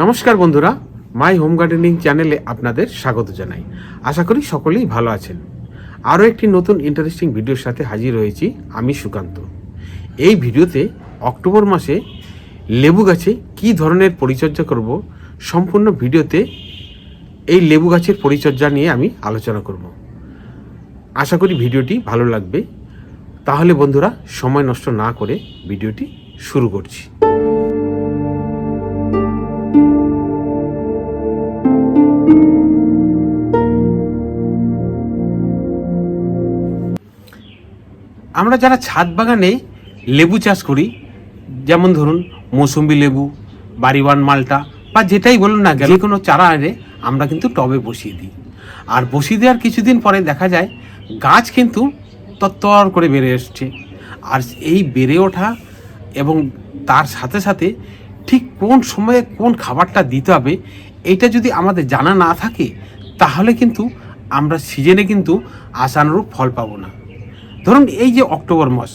নমস্কার বন্ধুরা my home gardening চ্যানেলে আপনাদের স্বাগত জানাই। আশা করি সকলেই ভালো আছেন। আরও একটি নতুন ইন্টারেস্টিং ভিডিওর সাথে হাজির হয়েছি আমি সুকান্ত। এই ভিডিওতে অক্টোবর মাসে লেবু গাছে কী ধরনের পরিচর্যা করব, সম্পূর্ণ ভিডিওতে এই লেবু গাছের পরিচর্যা নিয়ে আমি আলোচনা করব। আশা করি ভিডিওটি ভালো লাগবে। তাহলে বন্ধুরা, সময় নষ্ট না করে ভিডিওটি শুরু করছি। আমরা যারা ছাদ বাগানে লেবু চাষ করি, যেমন ধরুন মৌসুম্বি লেবু, বাড়িওয়ান মালটা, বা যেটাই বলুন না যে কোনো চারা এনে আমরা কিন্তু টবে বসিয়ে দিই। আর বসিয়ে দেওয়ার কিছুদিন পরে দেখা যায় গাছ কিন্তু তত্তর করে বেড়ে এসছে। আর এই বেড়ে ওঠা এবং তার সাথে সাথে ঠিক কোন সময়ে কোন খাবারটা দিতে হবে, এটা যদি আমাদের জানা না থাকে, তাহলে কিন্তু আমরা সিজনে কিন্তু আশানুরূপ ফল পাবো না। ধরুন এই যে অক্টোবর মাস,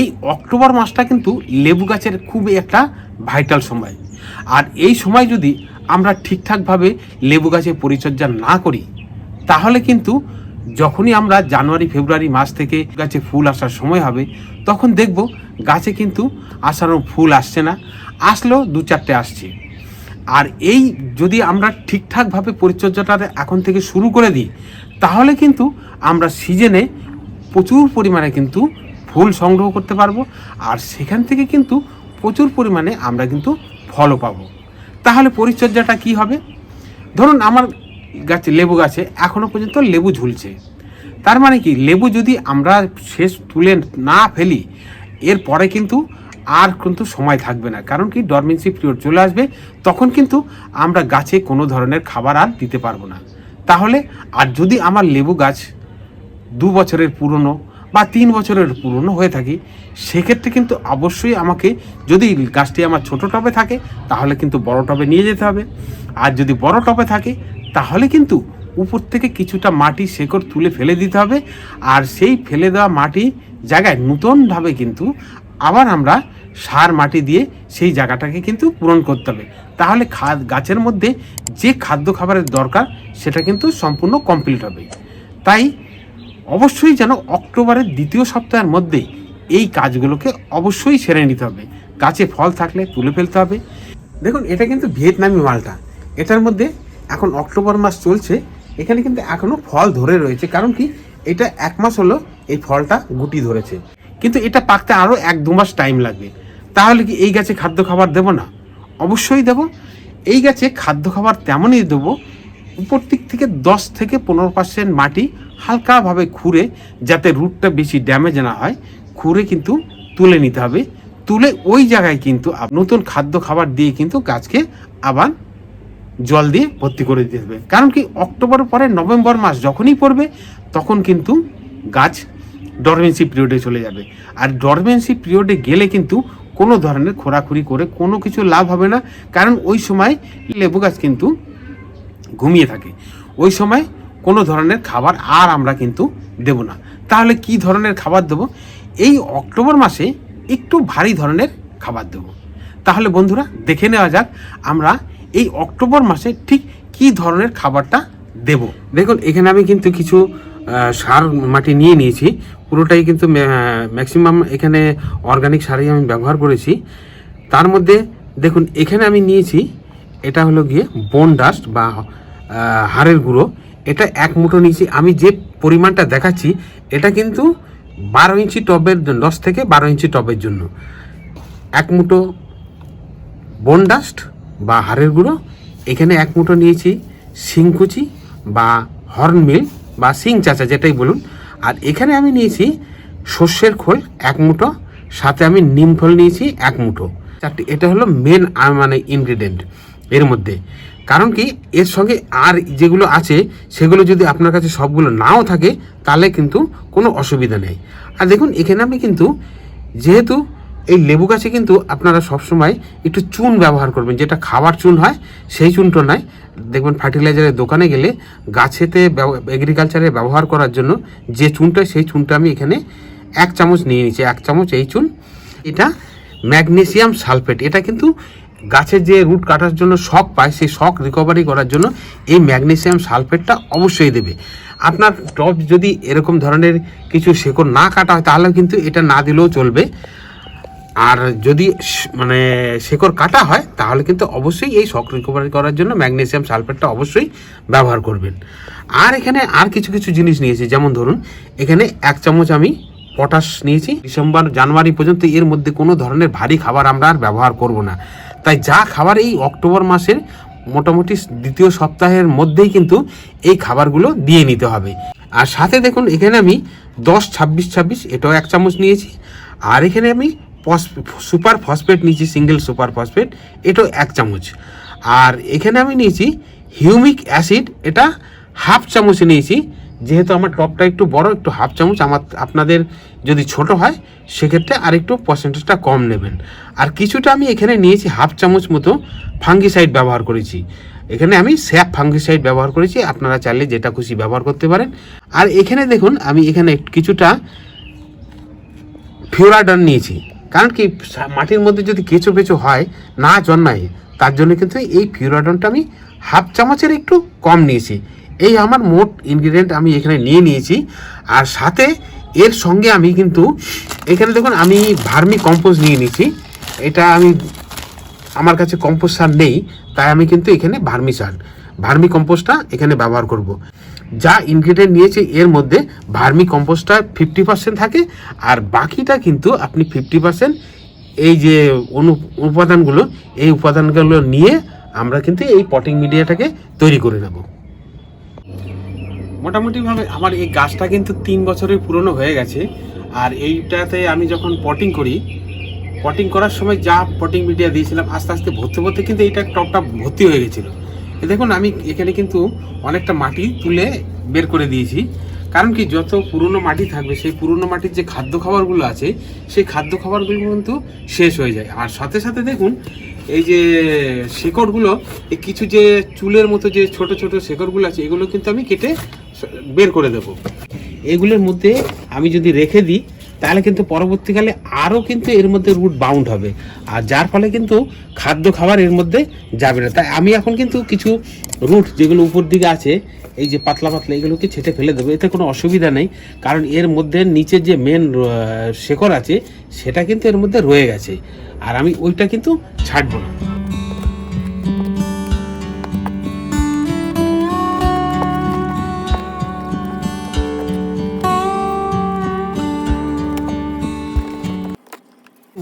এই অক্টোবর মাসটা কিন্তু লেবু গাছের খুবই একটা ভাইটাল সময়। আর এই সময় যদি আমরা ঠিকঠাকভাবে লেবু গাছের পরিচর্যা না করি, তাহলে কিন্তু যখনই আমরা জানুয়ারি, ফেব্রুয়ারি মাস থেকে গাছে ফুল আসার সময় হবে, তখন দেখব গাছে কিন্তু আসারও ফুল আসছে না, আসলেও দু চারটে আসছে। আর এই যদি আমরা ঠিকঠাকভাবে পরিচর্যাটা এখন থেকে শুরু করে দিই, তাহলে কিন্তু আমরা সিজনে প্রচুর পরিমাণে কিন্তু ফুল সংগ্রহ করতে পারব। আর সেখান থেকে কিন্তু প্রচুর পরিমাণে আমরা কিন্তু ফলও পাবো। তাহলে পরিচর্যাটা কি হবে? ধরুন আমার গাছে লেবু গাছে এখনও পর্যন্ত লেবু ঝুলছে। তার মানে কি? লেবু যদি আমরা শেষ তুলে না ফেলি এরপরে কিন্তু আর কিন্তু সময় থাকবে না। কারণ কি? ডরমেন্সি পিরিয়ড চলে আসবে, তখন কিন্তু আমরা গাছে কোনো ধরনের খাবার আর দিতে পারব না। তাহলে আর যদি আমার লেবু গাছ দু বছরের পুরনো বা তিন বছরের পুরনো হয়ে থাকি, সেক্ষেত্রে কিন্তু অবশ্যই আমাকে যদি গাছটি আমার ছোট টবে থাকে, তাহলে কিন্তু বড় টবে নিয়ে যেতে হবে। আর যদি বড় টবে থাকে, তাহলে কিন্তু উপর থেকে কিছুটা মাটি শেকড় তুলে ফেলে দিতে হবে। আর সেই ফেলে দেওয়া মাটি জায়গায় নূতনভাবে কিন্তু আবার আমরা সার মাটি দিয়ে সেই জায়গাটাকে কিন্তু পূরণ করতে হবে। তাহলে খাদ গাছের মধ্যে যে খাদ্য খাবারের দরকার, সেটা কিন্তু সম্পূর্ণ কমপ্লিট হবে। তাই অবশ্যই যেন অক্টোবরের দ্বিতীয় সপ্তাহের মধ্যে এই কাজগুলোকে অবশ্যই সেরে নিতে হবে। গাছে ফল থাকলে তুলে ফেলতে হবে। দেখুন, এটা কিন্তু ভিয়েতনামি মালটা। এটার মধ্যে এখন অক্টোবর মাস চলছে। এখানে কিন্তু এখনও ফল ধরে রয়েছে। কারণ কি? এটা এক মাস হলো এই ফলটা গুটি ধরেছে। কিন্তু এটা পাকতে আরও এক দু মাস টাইম লাগবে। তাহলে কি এই গাছে খাদ্য খাবার দেবো না? অবশ্যই দেবো। এই গাছে খাদ্য খাবার তেমনই দেবো উপর দিক থেকে দশ থেকে পনেরো পার্সেন্ট মাটি হালকাভাবে খুঁড়ে যাতে রুটটা বেশি ড্যামেজ না হয়, খুঁড়ে কিন্তু তুলে নিতে হবে। তুলে ওই জায়গায় কিন্তু নতুন খাদ্য খাবার দিয়ে কিন্তু গাছকে আবার জল দিয়ে ভর্তি করে দিতে হবে। কারণ কি অক্টোবর পরে নভেম্বর মাস যখনই পড়বে, তখন কিন্তু গাছ ডরমেন্সি পিরিয়ডে চলে যাবে। আর ডরমেন্সি পিরিয়ডে গেলে কিন্তু কোনো ধরনের খোরাখুরি করে কোনো কিছু লাভ হবে না। কারণ ওই সময় লেবু গাছ কিন্তু ঘুমিয়ে থাকে। ওই সময় কোনো ধরনের খাবার আর আমরা কিন্তু দেব না। তাহলে কি ধরনের খাবার দেব? এই অক্টোবর মাসে একটু ভারী ধরনের খাবার দেব। তাহলে বন্ধুরা, দেখে নেওয়া যাক আমরা এই অক্টোবর মাসে ঠিক কি ধরনের খাবারটা দেব। দেখুন, এখানে আমি কিন্তু কিছু সার মাটি নিয়ে নিয়েছি। পুরোটাই কিন্তু ম্যাক্সিমাম এখানে অর্গানিক সারই আমি ব্যবহার করেছি। তার মধ্যে দেখুন, এখানে আমি নিয়েছি এটা হলো গিয়ে বোন ডাস্ট বা হাড়ের গুঁড়ো। এটা এক মুঠো নিয়েছি। আমি যে পরিমাণটা দেখাচ্ছি, এটা কিন্তু বারো ইঞ্চি টবের দশ থেকে বারো ইঞ্চি টবের জন্য। এক মুঠো বোন ডাস্ট বা হাড়ের গুঁড়ো। এখানে এক মুঠো নিয়েছি শিংকুচি বা হর্নমিল বা শিং চাচা যেটাই বলুন। আর এখানে আমি নিয়েছি সর্ষের খোল এক মুঠো, সাথে আমি নিম খোল নিয়েছি এক মুঠো। চারটি, এটা হলো মেন মানে ইনগ্রিডিয়েন্ট এর মধ্যে। কারণ কি, এর সঙ্গে আর যেগুলো আছে, সেগুলো যদি আপনার কাছে সবগুলো নাও থাকে, তাহলে কিন্তু কোনো অসুবিধা নেই। আর দেখুন, এখানে আমি কিন্তু যেহেতু এই লেবু গাছে কিন্তু আপনারা সবসময় একটু চুন ব্যবহার করবেন, যেটা খাবার চুন হয়, সেই চুনটা নয়। দেখবেন, ফার্টিলাইজারের দোকানে গেলে গাছেতে এগ্রিকালচারে ব্যবহার করার জন্য যে চুনটা, সেই চুনটা আমি এখানে এক চামচ নিয়ে নিচ্ছি এক চামচ এই চুন। এটা ম্যাগনেসিয়াম সালফেট, এটা কিন্তু গাছের যে রুট কাটার জন্য শক পায়, সেই শক রিকভারি করার জন্য এই ম্যাগনেসিয়াম সালফেটটা অবশ্যই দেবে। আপনার টপ যদি এরকম ধরনের কিছু শেকড় না কাটা হয়, তাহলে কিন্তু এটা না দিলেও চলবে। আর যদি মানে শেকড় কাটা হয়, তাহলে কিন্তু অবশ্যই এই শক রিকভারি করার জন্য ম্যাগনেসিয়াম সালফেটটা অবশ্যই ব্যবহার করবেন। আর এখানে আর কিছু কিছু জিনিস নিয়েছি, যেমন ধরুন, এখানে এক চামচ আমি পটাশ নিয়েছি। ডিসেম্বর, জানুয়ারি পর্যন্ত এর মধ্যে কোনো ধরনের ভারী খাবার আমরা আর ব্যবহার করব না। তাই যা খাবার এই অক্টোবর মাসের মোটামুটি দ্বিতীয় সপ্তাহের মধ্যেই কিন্তু এই খাবারগুলো দিয়ে নিতে হবে। আর সাথে দেখুন, এখানে আমি দশ, ছাব্বিশ ছাব্বিশ, এটাও এক চামচ নিয়েছি। আর এখানে আমি সুপার ফসফেট নিয়েছি, সিঙ্গেল সুপার ফসফেট, এটাও এক চামচ। আর এখানে আমি নিয়েছি হিউমিক অ্যাসিড, এটা হাফ চামচ নিয়েছি। যেহেতু আমার টপটা একটু বড়, একটু হাফ চামচ, আমার, আপনাদের যদি ছোট হয়, সেক্ষেত্রে আর একটু পার্সেন্টেজটা কম নেবেন। আর কিছুটা আমি এখানে নিয়েছি হাফ চামচ মতো ফাঙ্গিসাইড ব্যবহার করেছি। এখানে আমি স্যাপ ফাঙ্গিসাইড ব্যবহার করেছি, আপনারা চাইলে যেটা খুশি ব্যবহার করতে পারেন। আর এখানে দেখুন, আমি এখানে কিছুটা ফিওরাডন নিয়েছি। কারণ কি মাটির মধ্যে যদি কেঁচো পেঁচো হয়, না জন্মায়, তার জন্য কিন্তু এই ফিওরাডনটা আমি হাফ চামচের একটু কম নিয়েছি। এই আমার মোট ইনগ্রিডিয়েন্ট আমি এখানে নিয়ে নিয়েছি। আর সাথে এর সঙ্গে আমি কিন্তু এখানে দেখুন, আমি ভার্মি কম্পোজ নিয়ে নিয়েছি। এটা আমি, আমার কাছে কম্পোস্ট সার নেই, তাই আমি কিন্তু এখানে ভার্মি সার, ভার্মি কম্পোস্টটা এখানে ব্যবহার করব। যা ইনগ্রিডিয়েন্ট নিয়েছি, এর মধ্যে ভার্মি কম্পোস্টটা ফিফটি পার্সেন্ট থাকে, আর বাকিটা কিন্তু আপনি ফিফটি পার্সেন্ট এই যে অনু, উপাদানগুলো, এই উপাদানগুলো নিয়ে আমরা কিন্তু এই পটিং মিডিয়াটাকে তৈরি করে নেব। মোটামুটিভাবে আমার এই গাছটা কিন্তু তিন বছরের পুরনো হয়ে গেছে। আর এইটাতে আমি যখন পটিং করি পটিং করার সময় যা পটিং মিডিয়া দিয়েছিলাম, আস্তে আস্তে ভর্তি ভর্তি কিন্তু এইটা টপটা ভর্তি হয়ে গেছিল। এ দেখুন, আমি এখানে কিন্তু অনেকটা মাটি তুলে বের করে দিয়েছি। কারণ কি, যত পুরনো মাটি থাকবে, সেই পুরনো মাটির যে খাদ্য খাবারগুলো আছে, সেই খাদ্য খাবারগুলো কিন্তু শেষ হয়ে যায়। আর সাথে সাথে দেখুন, এই যে শেকড়গুলো, এই কিছু যে চুলের মতো যে ছোট ছোট শেকড়গুলো আছে, এগুলো কিন্তু আমি কেটে বের করে দেবো। এগুলোর মধ্যে আমি যদি রেখে দিই, তাহলে কিন্তু পরবর্তীকালে আরও কিন্তু এর মধ্যে রুট বাউন্ড হবে। আর যার ফলে কিন্তু খাদ্য খাবার এর মধ্যে যাবে না। তাই আমি এখন কিন্তু কিছু রুট যেগুলো উপর দিকে আছে, এই যে পাতলা পাতলা এগুলোকে ছেটে ফেলে দেবো। এতে কোনো অসুবিধা নেই। কারণ এর মধ্যে নিচের যে মেন শেকড় আছে, সেটা কিন্তু এর মধ্যে রয়ে গেছে। আর আমি ওইটা কিন্তু ছাড়বো না।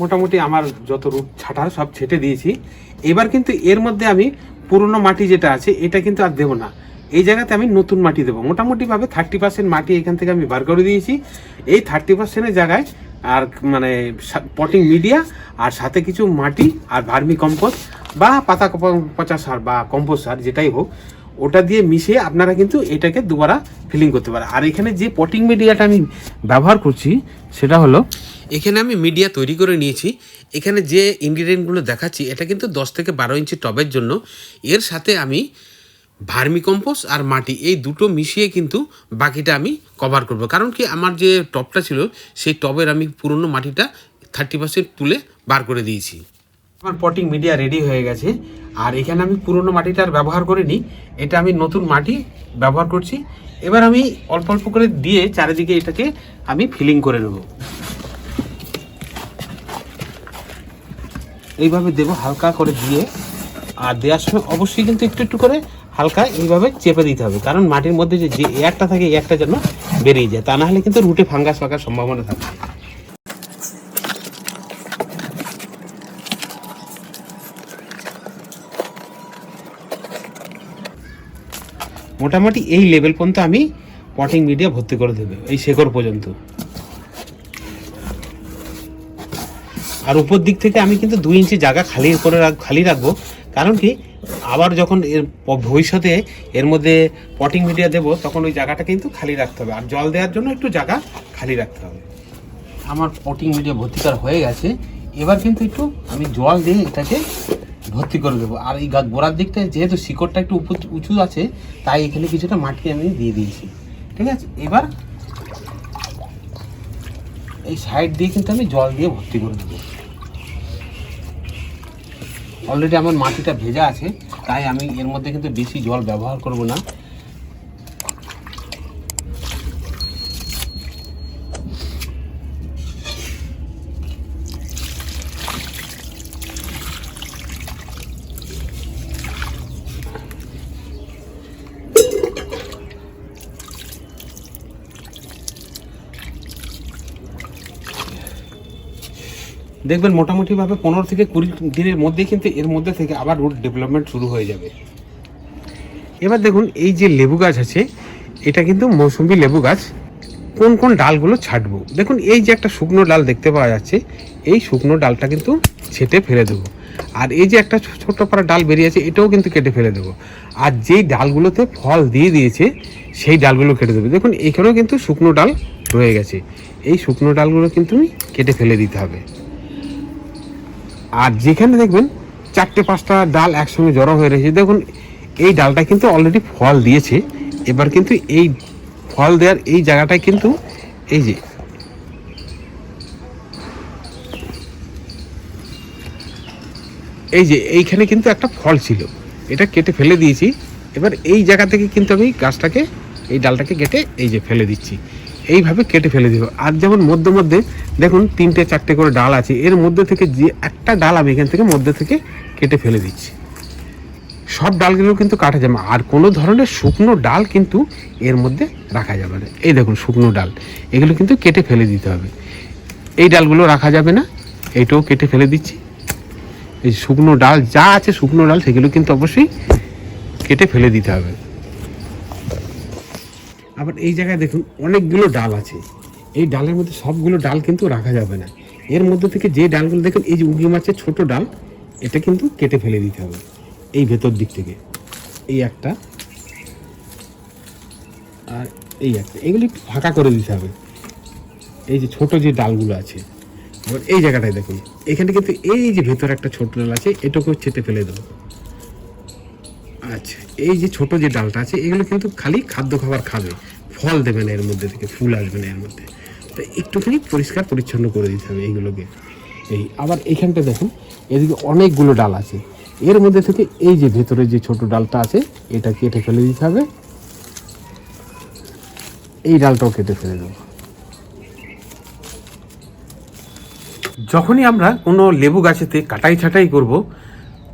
মোটামুটি আমার যত রূপ ছাটার সব ছেটে দিয়েছি। এবার কিন্তু এর মধ্যে আমি পুরনো মাটি যেটা আছে, এটা কিন্তু আর দেবো না। এই জায়গাতে আমি নতুন মাটি দেবো। মোটামুটিভাবে থার্টি পার্সেন্ট মাটি এখান থেকে আমি বার করে দিয়েছি। এই থার্টি পার্সেন্টের জায়গায় আর মানে পটিং মিডিয়া আর সাথে কিছু মাটি আর ভার্মি কম্পোস্ট বা পাতা পচা সার বা কম্পোস্ট সার যেটাই হোক, ওটা দিয়ে মিশিয়ে আপনারা কিন্তু এটাকে দুবারা ফিলিং করতে পারেন। আর এখানে যে পটিং মিডিয়াটা আমি ব্যবহার করছি, সেটা হলো এখানে আমি মিডিয়া তৈরি করে নিয়েছি। এখানে যে ইনগ্রিডিয়েন্টগুলো দেখাচ্ছি, এটা কিন্তু দশ থেকে বারো ইঞ্চি টবের জন্য। এর সাথে আমি ভার্মি কম্পোস্ট আর মাটি, এই দুটো মিশিয়ে কিন্তু বাকিটা আমি কভার করব। কারণ কি আমার যে টবটা ছিল, সেই টবের আমি পুরনো মাটিটা থার্টি পার্সেন্ট তুলে বার করে দিয়েছি। আমার পটিং মিডিয়া রেডি হয়ে গেছে। আর এখানে আমি পুরনো মাটিটা আর ব্যবহার করিনি। এটা আমি নতুন মাটি ব্যবহার করছি। এবার আমি অল্প অল্প করে দিয়ে চারিদিকে এটাকে আমি ফিলিং করে নেব। এইভাবে দেবো হালকা করে দিয়ে আর দেওয়ার সময় অবশ্যই কিন্তু একটু একটু করে হালকা এইভাবে চেপে দিতে হবে। কারণ মাটির মধ্যে যে যে এয়ারটা থাকে এয়ারটা যেন বেরিয়ে যায়। তা না হলে কিন্তু রুটে ফাঙ্গাস ফাঁকার সম্ভাবনা থাকে। মোটামুটি এই লেভেল পর্যন্ত আমি পটিং মিডিয়া ভর্তি করে দেবে, এই শেকড় পর্যন্ত। আর উপর দিক থেকে আমি কিন্তু দুই ইঞ্চি জায়গা খালি করে খালি রাখব। কারণ কি? আবার যখন এর ভবিষ্যতে এর মধ্যে পটিং মিডিয়া দেবো, তখন ওই জায়গাটা কিন্তু খালি রাখতে হবে। আর জল দেওয়ার জন্য একটু জায়গা খালি রাখতে হবে। আমার পটিং মিডিয়া ভর্তি হয়ে গেছে। এবার কিন্তু একটু আমি জল দিয়ে এটাকে ভর্তি করে দেবো। আর এই গোড়ার দিকটা যেহেতু শিকড়টা একটু উঁচু আছে, তাই এখানে কিছুটা মাটি আমি দিয়ে দিয়েছি। ঠিক আছে? এবার এই সাইড দিয়ে কিন্তু আমি জল দিয়ে ভর্তি করে দেবো। অলরেডি আমার মাটিটা ভেজা আছে, তাই আমি এর মধ্যে কিন্তু বেশি জল ব্যবহার করব না। দেখবেন মোটামুটিভাবে পনেরো থেকে কুড়ি দিনের মধ্যেই কিন্তু এর মধ্যে থেকে আবার রুট ডেভেলপমেন্ট শুরু হয়ে যাবে। এবার দেখুন, এই যে লেবু গাছ আছে, এটা কিন্তু মৌসুমি লেবু গাছ। কোন কোন ডালগুলো ছাটবো? দেখুন, এই যে একটা শুকনো ডাল দেখতে পাওয়া যাচ্ছে, এই শুকনো ডালটা কিন্তু ছেটে ফেলে দেবো। আর এই যে একটা ছো- ছোট্ট পাড়া ডাল বেরিয়েছে এটাও কিন্তু কেটে ফেলে দেবো। আর যেই ডালগুলোতে ফল দিয়ে দিয়েছে, সেই ডালগুলো কেটে দেবো। দেখুন, এখানেও কিন্তু শুকনো ডাল রয়ে গেছে। এই শুকনো ডালগুলো কিন্তু কেটে ফেলে দিতে হবে। আর যেখানে দেখবেন চারটে, পাঁচটা ডাল একসঙ্গে জড়ো হয়ে রয়েছে। দেখুন, এই ডালটা কিন্তু অলরেডি ফল দিয়েছে। এবার কিন্তু এই ফল দেওয়ার এই জায়গাটায় কিন্তু এই যে এই যে এইখানে কিন্তু একটা ফল ছিল। এটা কেটে ফেলে দিয়েছি। এবার এই জায়গা থেকে কিন্তু আমি গাছটাকে, এই ডালটাকে কেটে এই যে ফেলে দিচ্ছি। এইভাবে কেটে ফেলে দিব আর যেমন মধ্যে মধ্যে দেখুন তিনটে, চারটে করে ডাল আছে, এর মধ্যে থেকে যে একটা ডাল আমি এখান থেকে মধ্যে থেকে কেটে ফেলে দিচ্ছি। সব ডালগুলো কিন্তু কাটা যাবে। আর কোনো ধরনের শুকনো ডাল কিন্তু এর মধ্যে রাখা যাবে না। এই দেখুন শুকনো ডাল, এগুলো কিন্তু কেটে ফেলে দিতে হবে। এই ডালগুলো রাখা যাবে না, এইটাও কেটে ফেলে দিচ্ছি। এই শুকনো ডাল যা আছে শুকনো ডাল, সেগুলো কিন্তু অবশ্যই কেটে ফেলে দিতে হবে। আবার এই জায়গায় দেখুন অনেকগুলো ডাল আছে। এই ডালের মধ্যে সবগুলো ডাল কিন্তু রাখা যাবে না। এর মধ্যে থেকে যে ডালগুলো দেখুন, এই যে উগি মাছের ছোট ডাল, এটা কিন্তু কেটে ফেলে দিতে হবে এই ভেতর দিক থেকে। এই একটা আর এই একটা। এগুলি একটু ফাঁকা করে দিতে হবে। এই যে ছোট যে ডালগুলো আছে। এবার এই জায়গাটায় দেখুন, এখানে কিন্তু এই যে ভেতরে একটা ছোট ডাল আছে, এটাকেও ছেটে ফেলে দেবো। আচ্ছা এই যে ছোট যে ডালটা আছে, এগুলো কিন্তু খালি খাদ্য খাবার খাবে। ফল দেবে না এর মধ্যে থেকে, ফুল আসবে না এর মধ্যে। তো একটুখানি পরিষ্কার পরিচ্ছন্ন করে দিতে হবে এইগুলোকে। এই, আবার এইখানটা দেখুন, এদিকে অনেকগুলো ডাল আছে। এর মধ্যে থেকে এই যে ভেতরে যে ছোট ডালটা আছে, এটা কেটে ফেলে দিতে হবে। এই ডালটাও কেটে ফেলে দেবো। যখনই আমরা কোনো লেবু গাছেতে কাটাই ছাটাই করব,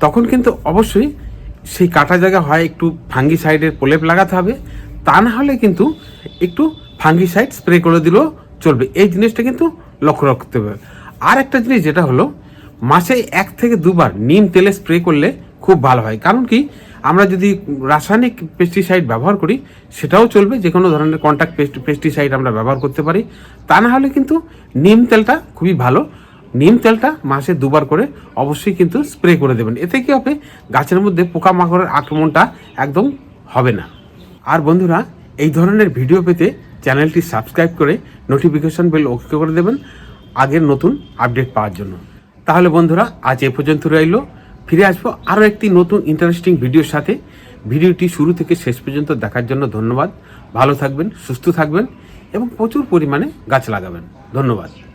তখন কিন্তু অবশ্যই সেই কাটা জায়গা হয় একটু ফাঙ্গিসাইডের প্রলেপ লাগাতে হবে। তা না হলে কিন্তু একটু ফাঙ্গিসাইড স্প্রে করে দিলেও চলবে। এই জিনিসটা কিন্তু লক্ষ্য রাখতে হবে। আর একটা জিনিস যেটা হলো, মাসে এক থেকে দুবার নিম তেলে স্প্রে করলে খুব ভালো হয়। কারণ কি? আমরা যদি রাসায়নিক পেস্টিসাইড ব্যবহার করি, সেটাও চলবে। যে কোনো ধরনের কন্ট্যাক্ট পেস্টিসাইড আমরা ব্যবহার করতে পারি। তা না হলে কিন্তু নিম তেলটা খুবই ভালো। নিম তেলটা মাসে দুবার করে অবশ্যই কিন্তু স্প্রে করে দেবেন। এতে কি হবে? গাছের মধ্যে পোকামাকড়ের আক্রমণটা একদম হবে না। আর বন্ধুরা, এই ধরনের ভিডিও পেতে চ্যানেলটি সাবস্ক্রাইব করে নোটিফিকেশন বেল ওকে করে দেবেন আগের নতুন আপডেট পাওয়ার জন্য। তাহলে বন্ধুরা, আজ এ পর্যন্ত রইল। ফিরে আসব আরও একটি নতুন ইন্টারেস্টিং ভিডিওর সাথে। ভিডিওটি শুরু থেকে শেষ পর্যন্ত দেখার জন্য ধন্যবাদ। ভালো থাকবেন, সুস্থ থাকবেন এবং প্রচুর পরিমাণে গাছ লাগাবেন। ধন্যবাদ।